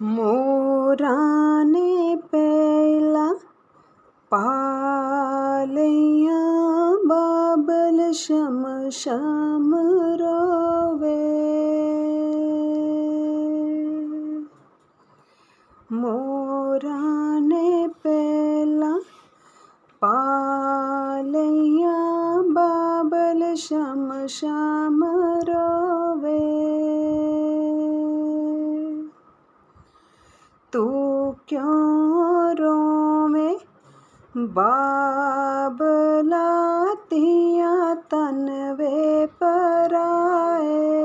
मोराने पैला पालया बाबल शम शम ਬਾਬਲਾ ਤੀਆਂ ਤਨ ਵੇ ਪਰਾਏ।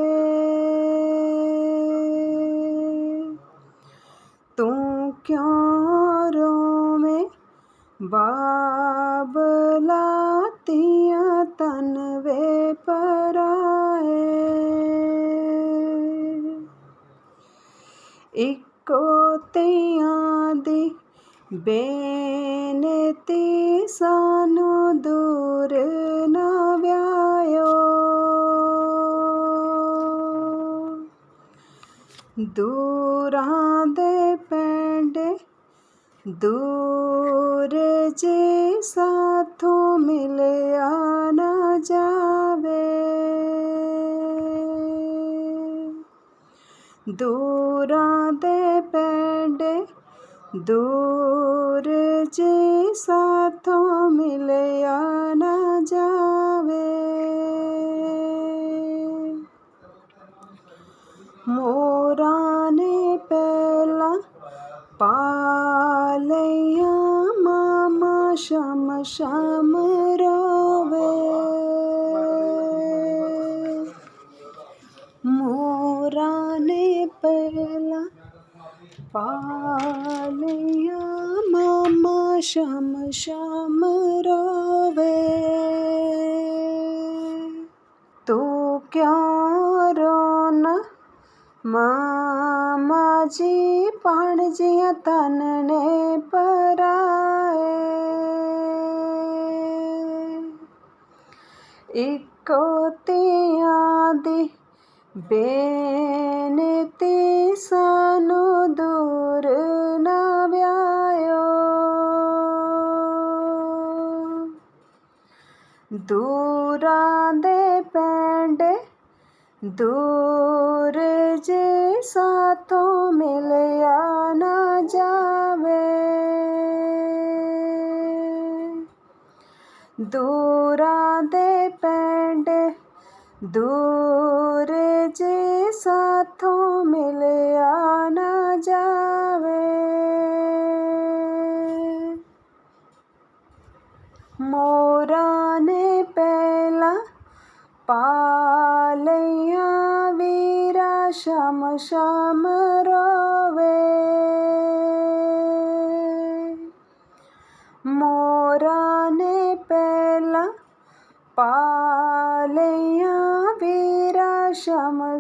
ਤੂੰ ਕਿਉਂ ਰੋਵੇਂ? ਬਾਬਲਾ ਤੀਆਂ ਤਨ ਵੇ ਪਰਾਏ। ਇੱਕੋ ਤੀਆਂ ਦੀ ਬੇਨਤੀ ਸਾਨੂੰ ਦੂਰ ਨਾ ਵਿਆਇਓ। ਦੂਰਾਂ ਦੇ ਪਿੰਡ, ਦੂਰ ਜੇ ਸਾਥੋਂ ਮਿਲਿਆ ਨਾ ਜਾਵੇ। ਦੂਰਾਂ ਦੇ ਪੈਂਡੇ, ਦੂਰ ਜੇ ਸਾਥੋਂ ਮਿਲਿਆ ਨਾ ਜਾਵੇ। ਮੋਰਾਂ ਨੇ ਪਹਿਲਾਂ ਪਾ क्यों रोना मामा जी पाणजिया तनने पर आए इको दी बेनती सानू दूर ਦੂਰਾਂ ਦੇ ਪਿੰਡ, ਦੂਰ ਜੇ ਸਾਥੋਂ ਮਿਲਿਆ ਨਾ ਜਾਵੇ। ਦੂਰਾਂ ਦੇ ਪਿੰਡ, ਦੂਰ ਜੇ ਸਾਥੋਂ ਮਿਲਿਆ ਨਾ ਜਾਵੇ। ਮੋਰਾਂ श्यामवे मोरा ने पला पालया विराशम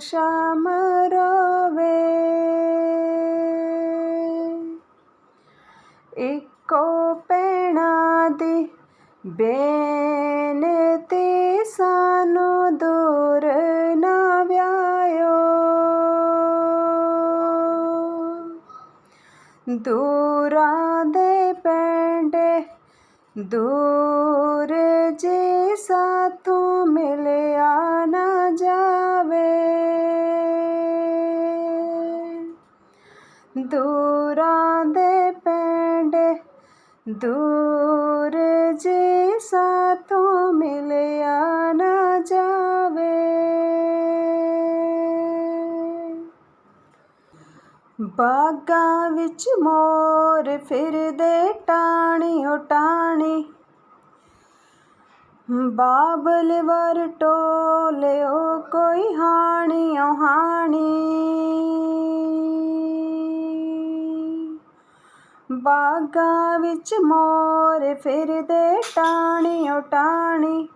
बे ਦੂਰਾਂ ਦੇ ਪਿੰਡ, ਦੂਰ ਜੇ ਸਾਥੋਂ ਮਿਲਿਆ ਨਾ ਜਾਵੇ। ਦੂਰਾਂ ਦੇ ਪਿੰਡ, ਦੂਰ ਜੇ ਸਾਥੋਂ ਮਿਲਿਆ ਬਾਗਾਂ ਵਿੱਚ ਮੋਰ ਫਿਰਦੇ ਟਾਣੀ, ਓ ਟਾਣੀ। ਬਾਬਲ ਵਰ ਟੋਲਿਓ ਕੋਈ ਹਾਣੀ, ਓ ਹਾਣੀ। ਬਾਗਾਂ ਵਿੱਚ ਮੋਰ ਫਿਰਦੇ ਟਾਣੀ, ਓ ਟਾਣੀ।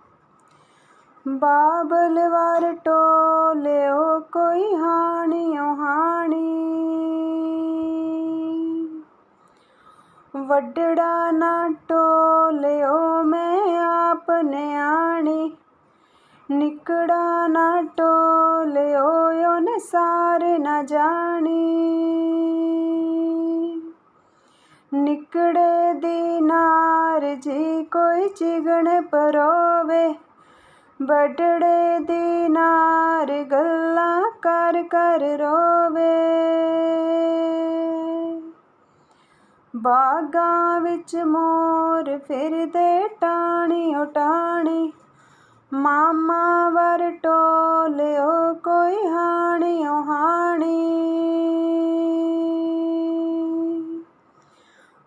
ਬਾਬਲ ਵਰ ਟੋਲਿਓ, ਕੋਈ ਹਾਣੀ ਓ ਹਾਣੀ। ਵੱਡੜਾ ਨਾ ਟੋਲਿਓ, ਮੈਂ ਆਪ ਨਿਆਣੀ ਨਿਕੜਾ ਨਾ ਟੋਲਿਓ ਓਨ ਸਾਰੇ ਨਾ ਜਾਣੀ। ਨਿਕੜੇ ਦੀ ਨਾਰ ਜੀ ਕੋਈ ਚਿਗਣ ਪਰੋਵੇ ਬਟੜੇ ਦੀ ਨਾਰ ਗੱਲਾਂ ਕਰ ਕਰ ਰੋਵੇ। ਬਾਗਾਂ ਵਿੱਚ ਮੋਰ ਫਿਰਦੇ ਟਾਣੀ ਉਟਾਣੀ ਮਾਮਾ ਵਰ ਟੋਲਿਓ ਕੋਈ ਹਾਣੀਓ ਹਾਣੀ।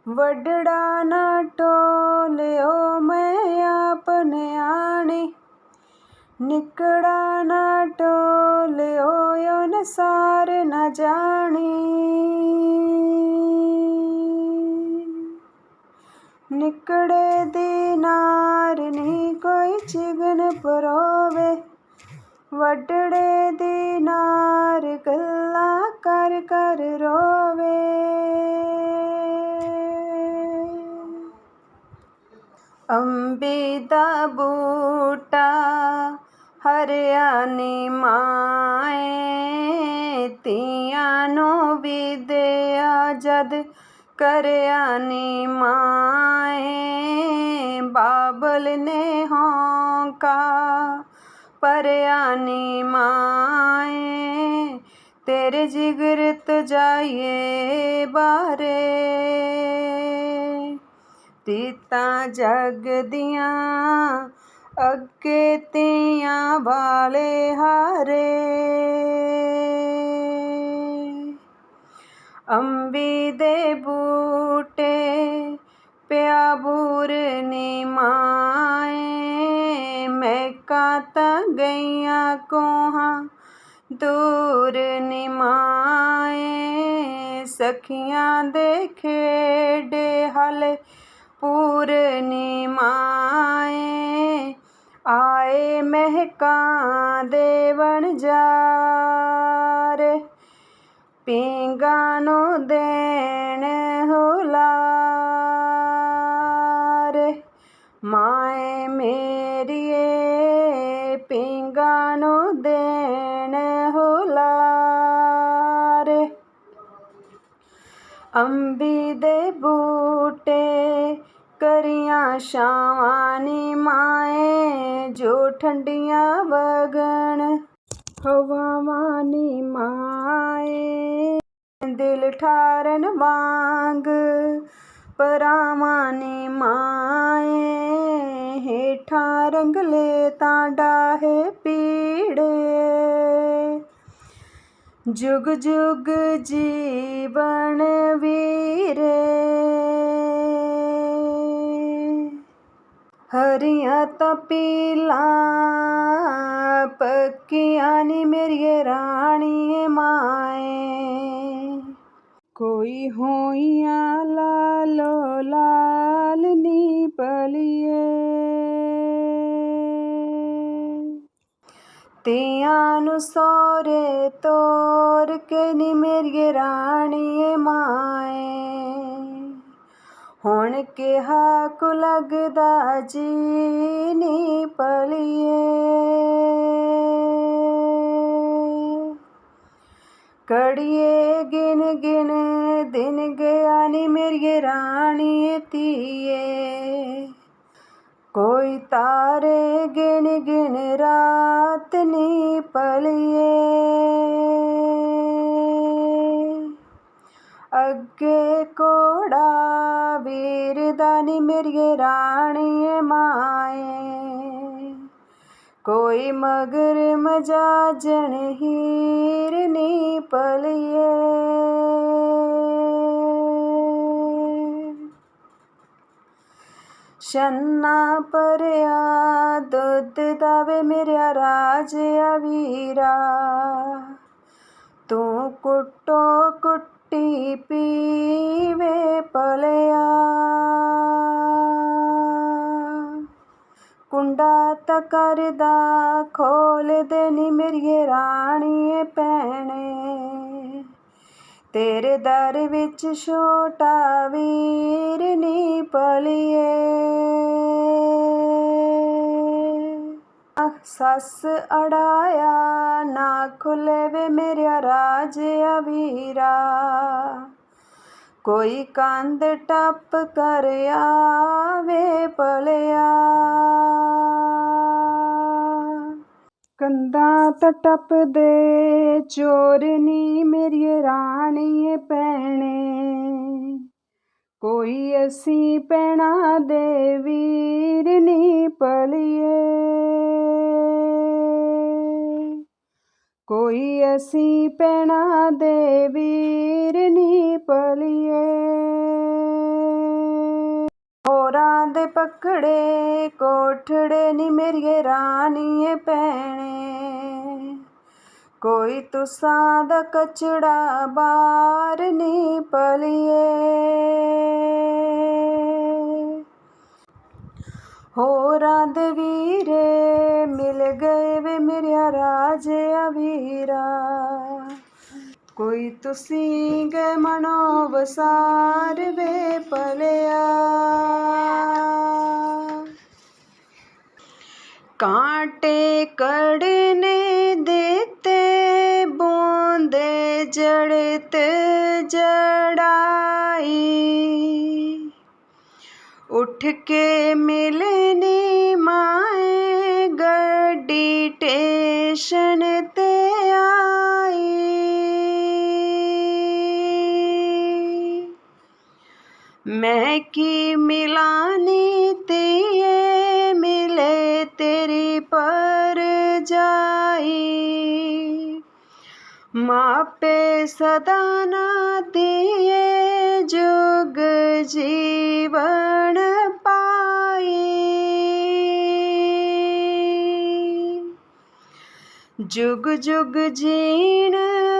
ਵੱਡੜਾ ਨਾ ਟੋਲਿਓ ਮੈਂ ਆਪ ਨਿਆਣੀ ਨਿਕੜਾ ਨਾ ਟੋਲਿਓ ਯੋ ਨਾ ਜਾਣੀ। ਨਿਕੜੇ ਦੀ ਨਾਰ ਨਹੀਂ ਕੋਈ ਚਿਗਨ ਪਰੋਵੇ। ਵੱਡੜੇ ਦੀ ਨਾਰ ਗੱਲਾਂ ਕਰ ਕਰ ਰੋਵੇ। ਅੰਬੀ ਦਾ ਬੂਟਾ ਹਰਿਆਣੀ ਮਾਏ ਤੀਆਂ ਨੂੰ ਵਿਦਿਆ ਜਦ ਕਰਿਆ ਨੀ ਮਾਏ। ਬਾਬਲ ਨੇ ਹੌਂਕਾ ਪਰਿਆ ਨੀ ਮਾਏ, ਤੇਰੇ ਜਿਗਰ ਜਾਈਏ ਬਾਰੇ। ਤੀਤਾਂ ਜਗ ਦੀਆਂ ਅੱਗੇ ਤੀਆਂ ਵਾਲੇ ਹਾਰੇ। ਅੰਬੀ ਦੇ ਬੂਟੇ ਪਿਆ ਬੂਰ ਨੀ ਮਾਏ। ਮੈਕਾਂ ਤਾਂ ਗਈਆਂ ਕੋਹਾਂ ਦੂਰ ਨੀ ਮਾਏ। ਸਖੀਆਂ ਦੇ ਖੇਡੇ ਹਲ ਪੂਰ ਨੀ ਆਏ ਮਹਿਕਾਂ ਦੇਵਣ ਵਣਜਾਰੇ ਪੀਂਗਾ ਨੂੰ ਦੇਣ ਹੁਲਾਰੇ ਮਾਏ ਮੇਰੀਏ ਪੀਂਗਾ ਨੂੰ ਦੇਣ ਹੁਲਾਰੇ ਅੰਬੀ ਦੇ ਬੂਟੇ ਕਰੀਆਂ ਛਾਵਾਂ ਨੀ ਮਾਏ, ਜੋ ਠੰਡੀਆਂ ਵਗਣ। ਹਵਾਵਾਂ ਨੀ ਮਾਏ, ਦਿਲ ਠਾਰਨ ਵਾਂਗ। ਪਰਾਵਾਂ ਨੀ ਮਾਏ, ਹੇਠਾਂ ਰੰਗਲੇ ਤਾਂ ਡਾਹੇ ਪੀੜੇ। ਜੁਗ ਜੁਗ ਜੀਵਨ ਵੀਰੇ। ਹਰੀਆਂ ਤਾਂ ਪੱਕੀਆਂ ਨੀ ਮੇਰੀਏ ਰਾਣੀਏ ਮਾਏ। ਕੋਈ ਹੋਈਆਂ ਲਾਲੋ ਲਾਲ ਨੀ ਪਲੀਏ। ਤੀਆਂ ਨੂੰ ਸੋਰੇ ਤੋਰ ਕੇ ਨੀ ਮੇਰੀਏ ਰਾਣੀਏ ਮਾਏ। ਹੁਣ ਕਿਹਾ ਕੁ ਲੱਗਦਾ ਜੀ ਨੀ ਪਲੀਏ। ਕੜੀਏ ਗਿਣ ਗਿਣ ਦਿਨ ਗਿਆ ਨੀ ਮੇਰੀਏ ਰਾਣੀਏ ਧੀਏ। ਕੋਈ ਤਾਰੇ ਗਿਣ ਗਿਣ ਰਾਤ ਨੀ ਪਲੀਏ। ਕੋੜਾ ਵੀਰ ਦਾ ਨੀ ਮੇਰੀਏ ਰਾਣੀਏ ਮਾਏ। ਕੋਈ ਮਗਰ ਮਜਾਜਣ ਹੀਰ ਨੀ ਛੰਨਾ ਪਰਿਆ ਦੁੱਧ ਦਾਵੇ ਮੇਰਾ ਰਾਜ ਵੀਰਾ। ਤੂੰ ਕੁੱਟੋ ਕੁੱਟ ਪੀਵੇ ਪਲਿਆ ਕੁੰਡਾ ਤਾਂ ਕਰਦਾ, ਖੋਲ ਦੇ ਨੀ ਮੇਰੀਏ ਰਾਣੀਏ ਭੈਣੇ। ਤੇਰੇ ਦਰ ਵਿੱਚ ਛੋਟਾ ਵੀਰ ਨੀ ਪਲੀਏ ਸੱਸ ਅੜਾਇਆ, ਨਾ ਖੁੱਲੇ ਵੇ ਮੇਰਾ ਰਾਜ ਵੀਰਾ ਕੋਈ ਕੰਧ ਟੱਪ ਕਰ ਆਵੇ ਪਲਿਆ ਕੰਧਾਂ ਤਾਂ ਟੱਪਦੇ, ਚੋਰ ਨੀ ਮੇਰੀ ਰਾਣੀਏ ਭੈਣੇ। ਕੋਈ ਅਸੀਂ ਪੈਣਾ ਦੇ ਵੀਰ ਨੀ ਪਲੀਏ ਕੋਈ ਅਸੀਂ ਪੈਣਾ ਦੇ ਵੀਰ ਨੀ ਪਲੀਏ ਹੋਰਾਂ ਦੇ ਪਕੜੇ ਕੋਠੜੇ ਨੀ ਮੇਰੀਏ ਰਾਣੀਏ ਭੈਣੇ। ਕੋਈ ਤੁਸਾਂ ਦਾ ਕਚੜਾ ਬਾਰ ਨੀ ਪਲੀਏ ਹੋਰਾਂ ਦੇ ਵੀਰੇ ਵੀਰਾ। ਕੋਈ ਤੁਸੀਂ ਗਏ ਮਨੋ ਵਸਾਰ ਵੇ ਪਲਿਆ ਕਾਂਟੇ ਕੜਨੇ ਦੇਤੇ, ਬੋਂਦੇ ਜੜਤ ਜੜਾਈ। ਉੱਠ ਕੇ ਮਿਲਨੀ ਮਾਏ, ਗੱਡੀ ਟੇਸ਼ਨ ਤੇ ਆਈ ਮੈਂ ਕੀ ਮਿਲਾਨੀ ਤੀਏ ਮਿਲੇ ਤੇਰੀ ਪਰ ਜਾਈ ਮਾਪੇ ਸਦਾ ਨਾ ਦੀਏ ਜੁਗ ਜੀਵਨ ਪਾਈ ਜੁਗ ਜੁਗ ਜੀਣ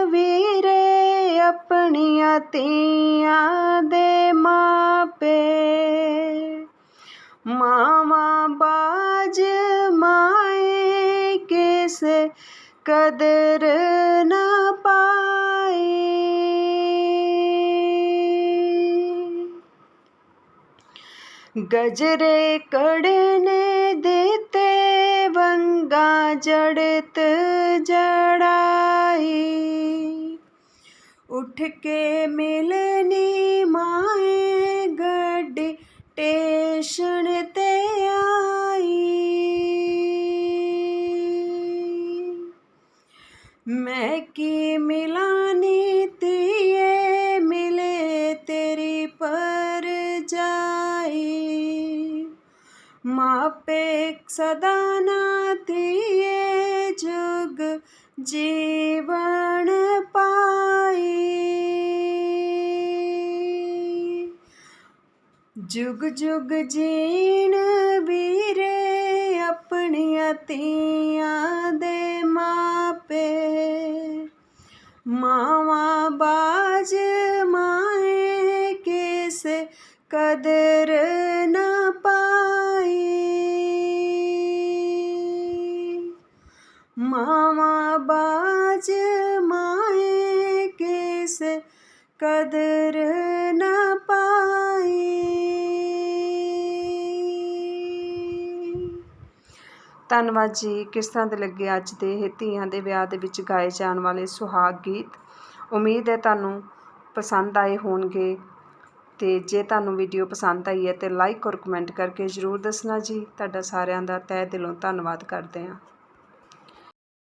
ਵੀਰੇ ਆਪਣੀਆਂ ਤੀਆਂ ਦੇ ਮਾਪੇ। ਮਾਵਾ ਬਾਜ ਮਾਏ ਕਿਸੇ ਕਦਰ ਨਾ ਪਾਈ ਗਜਰੇ ਕੜਨੇ ਦੇਤੇ ਵੰਗਾ ਜੜਤ ਜੜਾਈ ਉੱਠ ਕੇ ਮਿਲਨੀ ਮਾਏ ਗੱਡੀ ਟੇਸ਼ਨ ਤੇ ਆਈ ਮੈਂ ਕੀ ਮਿਲਾਨੀ ਤੀਏ ਮਿਲੇ ਤੇਰੀ ਪਰ ਜਾਈ ਮਾਪੇ ਸਦਾ ਨਾ ਜੁਗ ਜੁਗ ਜੀਣ ਵੀਰੇ ਆਪਣੀਆਂ ਧੀਆਂ ਦੇ ਮਾਪੇ। ਮਾਵਾ ਬਾਜ ਮਾਏ ਕਿਸੇ ਕਦਰ ਨਾ ਪਾਈ। ਮਾਵਾ ਬਾਜ ਮਾਏ ਕਿਸੇ ਕਦਰ ਨਾ ਪਾਈ। ਧੰਨਵਾਦ ਜੀ। ਕਿਸ ਤਰ੍ਹਾਂ ਦੇ ਲੱਗੇ ਅੱਜ ਦੇ ਇਹ ਧੀਆਂ ਦੇ ਵਿਆਹ ਦੇ ਵਿੱਚ ਗਾਏ ਜਾਣ ਵਾਲੇ ਸੁਹਾਗ ਗੀਤ? ਉਮੀਦ ਹੈ ਤੁਹਾਨੂੰ ਪਸੰਦ ਆਏ ਹੋਣਗੇ ਤੇ ਜੇ ਤੁਹਾਨੂੰ ਵੀਡੀਓ ਪਸੰਦ ਆਈ ਹੈ ਤੇ ਲਾਈਕ ਔਰ ਕਮੈਂਟ ਕਰਕੇ ਜ਼ਰੂਰ ਦੱਸਣਾ ਜੀ। ਤੁਹਾਡਾ ਸਾਰਿਆਂ ਦਾ ਤਹਿ ਦਿਲੋਂ ਧੰਨਵਾਦ ਕਰਦੇ ਹਾਂ।